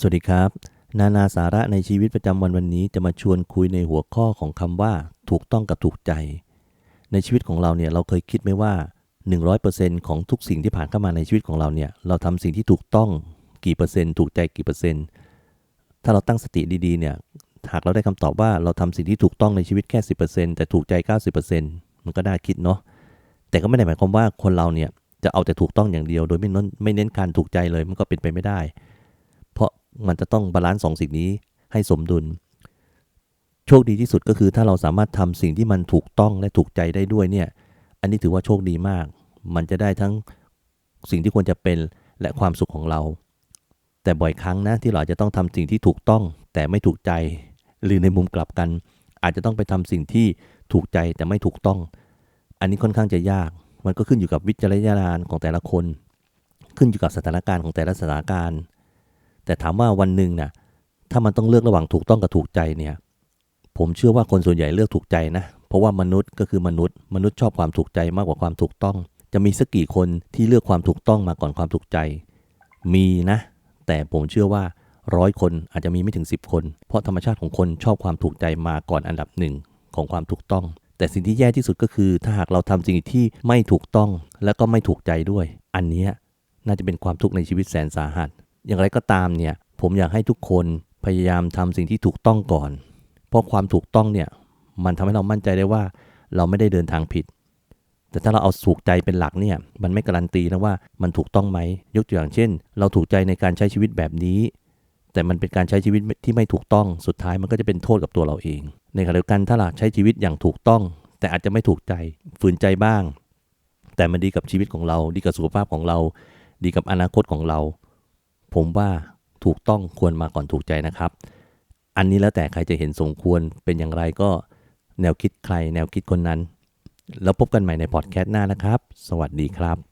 สวัสดีครับ นานาสาระในชีวิตประจำวันวันนี้จะมาชวนคุยในหัวข้อของคำว่า ถูกต้องกับถูกใจ ในชีวิตของเราเนี่ยเราเคยคิดไหมว่า 100%ของทุกสิ่งที่ผ่านเข้ามาในชีวิตของเราเนี่ยเราทำสิ่งที่ถูกต้องกี่เปอร์เซ็นต์ถูกใจกี่เปอร์เซ็นต์ถ้าเราตั้งสติดีๆเนี่ยหากเราได้คำตอบว่าเราทำสิ่งที่ถูกต้องในชีวิตแค่ 10%แต่ถูกใจ 90%มันก็น่าคิดเนาะแต่ก็ไม่ได้หมายความว่าคนเราเนี่ยจะเอาแต่ถูกต้องอย่างเดียว โดยไม่เน้นไม่เน้นการถูกใจเลยมันก็เป็นไปไม่ได้ มันจะต้องบาลานซ์สองสิ่งนี้ให้สมดุล โชคดีที่สุดก็คือถ้าเราสามารถทำสิ่งที่มันถูกต้องและถูกใจได้ด้วยเนี่ย อันนี้ถือว่าโชคดีมาก มันจะได้ทั้งสิ่งที่ควรจะเป็นและความสุขของเรา แต่บ่อยครั้งนะที่เราจจะต้องทำสิ่งที่ถูกต้องแต่ไม่ถูกใจ หรือในมุมกลับกัน อาจจะต้องไปทำสิ่งที่ถูกใจแต่ไม่ถูกต้อง อันนี้ค่อนข้างจะยาก มันก็ขึ้นอยู่กับวิจารณญาณของแต่ละคน ขึ้นอยู่กับสถานการณ์ของแต่ละสถานการณ์ แต่ถามว่าวันหนึ่งน่ะถ้ามันต้องเลือกระหว่างถูกต้องกับถูกใจเนี่ย ผมเชื่อว่าคนส่วนใหญ่เลือกถูกใจนะ เพราะว่ามนุษย์ก็คือมนุษย์ มนุษย์ชอบความถูกใจมากกว่าความถูกต้อง จะมีสักกี่คนที่เลือกความถูกต้องมาก่อนความถูกใจ มีนะ แต่ผมเชื่อว่าร้อยคนอาจจะมีไม่ถึง 10 คน เพราะธรรมชาติของคนชอบความถูกใจมาก่อนอันดับหนึ่งของความถูกต้อง แต่สิ่งที่แย่ที่สุดก็คือ ถ้าหากเราทำสิ่งที่ไม่ถูกต้อง แล้วก็ไม่ถูกใจด้วย อันนี้น่าจะเป็นความทุกข์ในชีวิตแสนสาหัส อย่างไรก็ตามเนี่ยผมอยากให้ทุกคนพยายามทำสิ่งที่ถูกต้องก่อน เพราะความถูกต้องเนี่ยมันทำให้เรามั่นใจได้ว่าเราไม่ได้เดินทางผิด แต่ถ้าเราเอาถูกใจเป็นหลักเนี่ยมันไม่การันตีนะว่ามันถูกต้องไหมยกตัวอย่างเช่น เราถูกใจในการใช้ชีวิตแบบนี้ แต่มันเป็นการใช้ชีวิตที่ไม่ถูกต้องสุดท้ายมันก็จะเป็นโทษกับตัวเราเอง ในขณะเดียวกันถ้าเราใช้ชีวิตอย่างถูกต้อง แต่อาจจะไม่ถูกใจฝืนใจบ้าง แต่มันดีกับชีวิตของเรา ดีกับสุขภาพของเรา ดีกับอนาคตของเรา ผมว่าถูกต้องควรมาก่อนถูกใจนะครับ อันนี้แล้วแต่ใครจะเห็นสมควรเป็นอย่างไรก็แนวคิดใครแนวคิดคนนั้น แล้วพบกันใหม่ในพอดแคสต์หน้านะครับ สวัสดีครับ